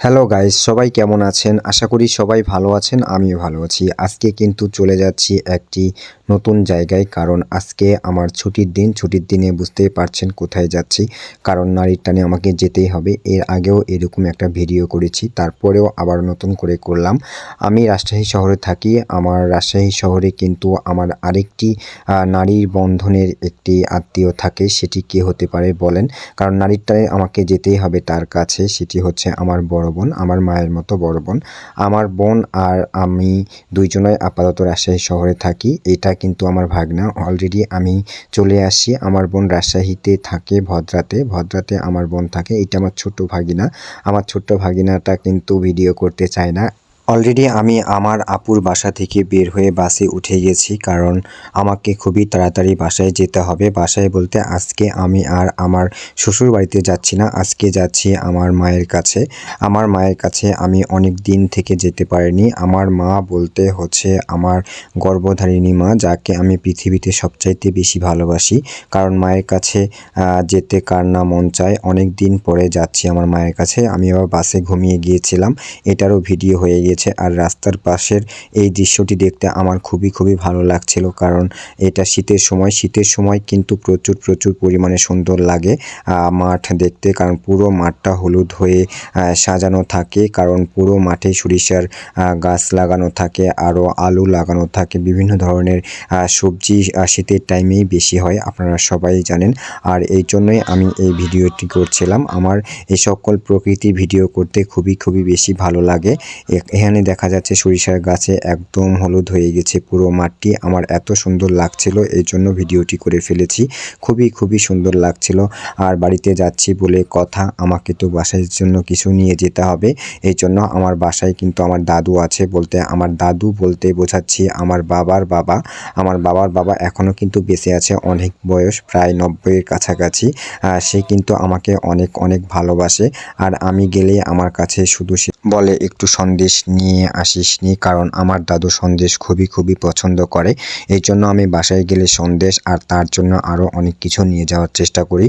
Hello guys, সবাই কেমন আছেন? আশা করি সবাই ভালো আছেন, আমিও ভালো আছি। আজকে কিন্তু চলে যাচ্ছি একটি নতুন জায়গায়, কারণ আজকে আমার ছুটির দিন। ছুটির দিনে বুঝতেই পারছেন কোথায় যাচ্ছি, কারণ নারীর টানে আমাকে যেতেই হবে। এর আগেও এরকম একটা ভিডিও করেছি, তারপরেও আবার নতুন করে করলাম। আমি রাজশাহী শহরে থাকি। আমার রাজশাহী শহরে কিন্তু আমার আরেকটি নারীর বন্ধনের একটি আত্মীয় থাকে, সেটি কে হতে পারে বলেন। কারণ নারীর টানে আমাকে যেতেই হবে তার কাছে, সেটি হচ্ছে আমার বড় বোন, আমার মায়ের মতো বড় বোন। আমার বোন আর আমি দুইজনই আপাতত রাজশাহী শহরে থাকি। এটা কিন্তু আমার ভাগনা। অলরেডি আমি চলে আসি। আমার বোন রাজশাহীতে থাকে ভদ্রাতে। ভদ্রাতে আমার বোন থাকে। এটা আমার ছোট্ট ভাগিনা। আমার ছোট্ট ভাগিনাটা কিন্তু ভিডিও করতে চায় না। অলরেডি আমি আমার আপুর বাসা থেকে বের হয়ে বাসে উঠে গেছি, কারণ আমাকে খুবই তাড়াতাড়ি বাসায় যেতে হবে। বাসায় বলতে আজকে আমি আর আমার শ্বশুর বাড়িতে যাচ্ছি না, আজকে যাচ্ছি আমার মায়ের কাছে। আমার মায়ের কাছে আমি অনেক দিন থেকে যেতে পারিনি। আমার মা বলতে হচ্ছে আমার গর্ভধারিণী মা, যাকে আমি পৃথিবীতে সবচাইতে বেশি ভালোবাসি। কারণ মায়ের কাছে যেতে কার না মন চায়। অনেক দিন পরে যাচ্ছি আমার মায়ের কাছে। আমি আবার বাসে ঘুমিয়ে গিয়েছিলাম। এটারও ভিডিও হয়ে গেছে আর রাস্তার পাশের এই দৃশ্যটি দেখতে আমার খুবই খুবই ভালো লাগছিল কারণ এটা শীতের সময় শীতের সময় কিন্তু প্রচুর প্রচুর পরিমাণে সুন্দর লাগে মাঠ দেখতে কারণ পুরো মাঠটা হলুদ হয়ে সাজানো থাকে কারণ পুরো মাঠে সরিষার গাছ লাগানো থাকে, আরও আলু লাগানো থাকে, বিভিন্ন ধরনের সবজি শীতের টাইমেই বেশি হয়, আপনারা সবাই জানেন। আর এই জন্যই আমি এই ভিডিওটি করছিলাম। আমার এই সকল প্রকৃতি ভিডিও করতে খুবই খুবই বেশি ভালো লাগে। এ- এখানে দেখা যাচ্ছে সরিষার গাছে একদম হলুদ হয়ে গেছে পুরো মাঠটি। আমার এত সুন্দর লাগছিল, এই জন্য ভিডিওটি করে ফেলেছি। খুবই খুবই সুন্দর লাগছিল। আর বাড়িতে যাচ্ছি বলে কথা, আমাকে তো বাসার জন্য কিছু নিয়ে যেতে হবে। এই জন্য আমার বাসায় কিন্তু আমার দাদু আছে বলতে, আমার দাদু বলতে বোঝাচ্ছি আমার বাবার বাবা। আমার বাবার বাবা এখনও কিন্তু বেঁচে আছে, অনেক বয়স, প্রায় নব্বইয়ের কাছাকাছি। সে কিন্তু আমাকে অনেক অনেক ভালোবাসে। আর আমি গেলে আমার কাছে শুধু সে বলে, একটু সন্দেশ নিয়ে আসিস নি কারণ আমার দাদু সন্দেশ খুবই খুবই পছন্দ করে। এই জন্য আমি বাসায় গেলে সন্দেশ আর তার জন্য আরও অনেক কিছু নিয়ে যাওয়ার চেষ্টা করি।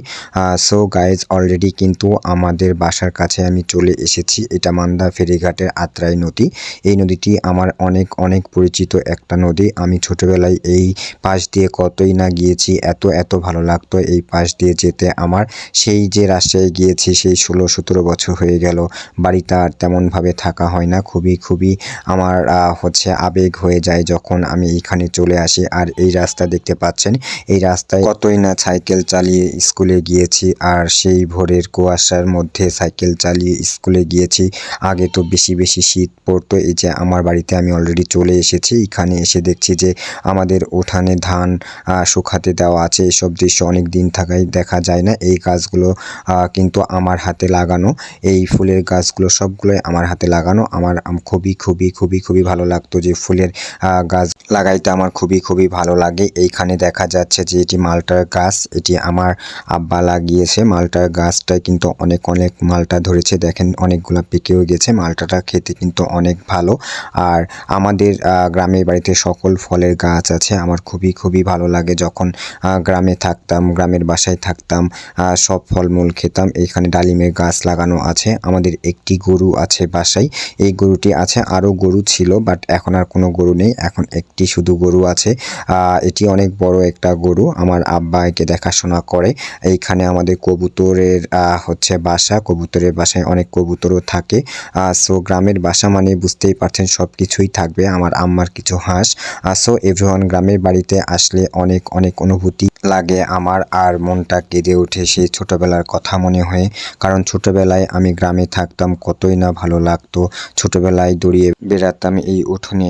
সো গাইজ অলরেডি কিন্তু আমাদের বাসার কাছে আমি চলে এসেছি। এটা মান্দা ফেরিঘাটের আত্রাই নদী। এই নদীটি আমার অনেক অনেক পরিচিত একটা নদী। আমি ছোটবেলায় এই পাশ দিয়ে কতই না গিয়েছি, এত এত ভালো লাগতো এই পাশ দিয়ে যেতে আমার। সেই যে রাজশাহী গিয়েছি, সেই ষোলো, সতেরো বছর হয়ে গেল। বাড়িতে আর তেমনভাবে থাকা হয় না। খুবই খুবই আমার হচ্ছে আবেগ হয়ে যায় যখন আমি এখানে চলে আসি। আর এই রাস্তা দেখতে পাচ্ছেন, এই রাস্তায় কতই না সাইকেল চালিয়ে স্কুলে গিয়েছি। আর সেই ভোরের কুয়াশার মধ্যে সাইকেল চালিয়ে স্কুলে গিয়েছি। আগে তো বেশি বেশি শীত পড়তো, এই যে আমার বাড়িতে আমি অলরেডি চলে এসেছি। এখানে এসে দেখছি যে আমাদের উঠানে ধান শুকাতে দেওয়া আছে। এসব দৃশ্য অনেক দিন থাকাই দেখা যায় না। এই গাছগুলো কিন্তু আমার হাতে লাগানো, এই ফুলের গাছগুলো সবগুলোই আমার হাতে লাগানো। আমার আম- খুবই খুবই খুবই খুবই ভালো লাগতো যে ফুলের গাছ লাগাইতে আমার খুবই খুবই ভালো লাগে। এইখানে দেখা যাচ্ছে যে এটি মালটার গাছ, এটি আমার আব্বা লাগিয়েছে। মালটার গাছটায় কিন্তু অনেক অনেক মালটা ধরেছে। দেখেন অনেকগুলো পেকেও গেছে। মালটাটা খেতে কিন্তু অনেক ভালো। আর আমাদের গ্রামের বাড়িতে সকল ফলের গাছ আছে। আমার খুবই খুবই ভালো লাগে যখন গ্রামে থাকতাম, গ্রামের বাসায় থাকতাম সব ফলমূল খেতাম। এখানে ডালিমের গাছ লাগানো আছে। আমাদের একটি গরু আছে বাসায়। এই গরুটি আছে, আরও গরু ছিল বাট এখন আর কোনো গরু নেই। এখন একটি শুধু গরু আছে। এটি অনেক বড় একটা গরু। আমার আব্বা একে দেখাশোনা করে। এইখানে আমাদের কবুতরের হচ্ছে বাসা। কবুতরের বাসায় অনেক কবুতরও থাকে। সো গ্রামের বাসা মানে বুঝতেই পারছেন সব কিছুই থাকবে। আমার আম্মার কিছু হাঁস। সো এভরিওয়ান গ্রামের বাড়িতে আসলে অনেক অনেক অনুভূতি লাগে আমার। আর মনটা কেঁদে ওঠে সেই ছোটবেলার কথা মনে হয়ে। কারণ ছোটবেলায় আমি গ্রামে থাকতাম, কতই না ভালো লাগতো। ছোটবেলায় দড়িয়ে বেড়াতাম এই উঠোনে।